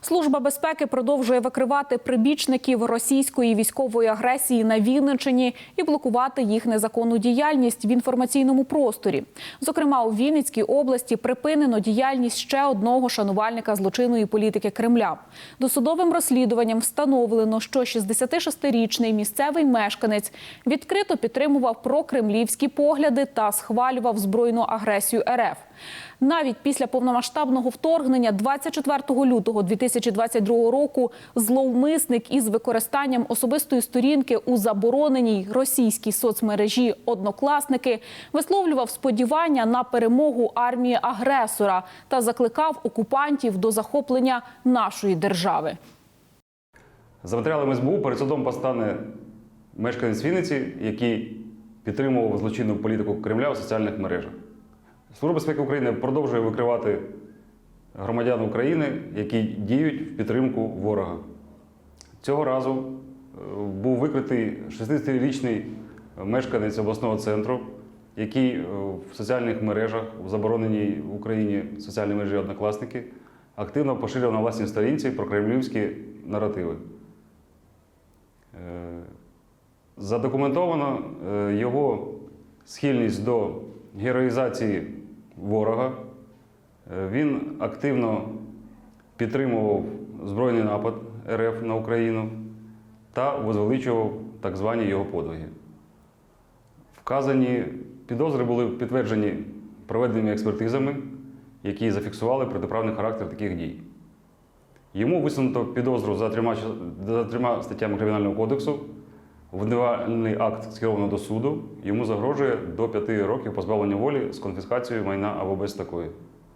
Служба безпеки продовжує викривати прибічників російської військової агресії на Вінниччині і блокувати їх незаконну діяльність в інформаційному просторі. Зокрема, у Вінницькій області припинено діяльність ще одного шанувальника злочинної політики Кремля. Досудовим розслідуванням встановлено, що 66-річний місцевий мешканець відкрито підтримував прокремлівські погляди та схвалював збройну агресію РФ. Навіть після повномасштабного вторгнення 24 лютого 2022 року зловмисник із використанням особистої сторінки у забороненій російській соцмережі Однокласники висловлював сподівання на перемогу армії агресора та закликав окупантів до захоплення нашої держави. За матеріалами СБУ перед судом постане мешканець Вінниці, який підтримував злочинну політику Кремля у соціальних мережах. Служба безпеки України продовжує викривати громадян України, які діють в підтримку ворога. Цього разу е, був викритий 60-річний мешканець обласного центру, який е, в соціальних мережах, в забороненій в Україні соціальній мережі Однокласники, активно поширював на власній сторінці прокремлівські наративи. Е, Задокументовано його схильність до героїзації ворога. Е, Він активно підтримував збройний напад РФ на Україну та возвеличував так звані його подвиги. Вказані підозри були підтверджені проведеними експертизами, які зафіксували протиправний характер таких дій. Йому висунуто підозру за трьома, за трьома статтями Кримінального кодексу. Обвинувальний акт скеровано до суду. Йому загрожує до 5 років позбавлення волі з конфіскацією майна або без такої.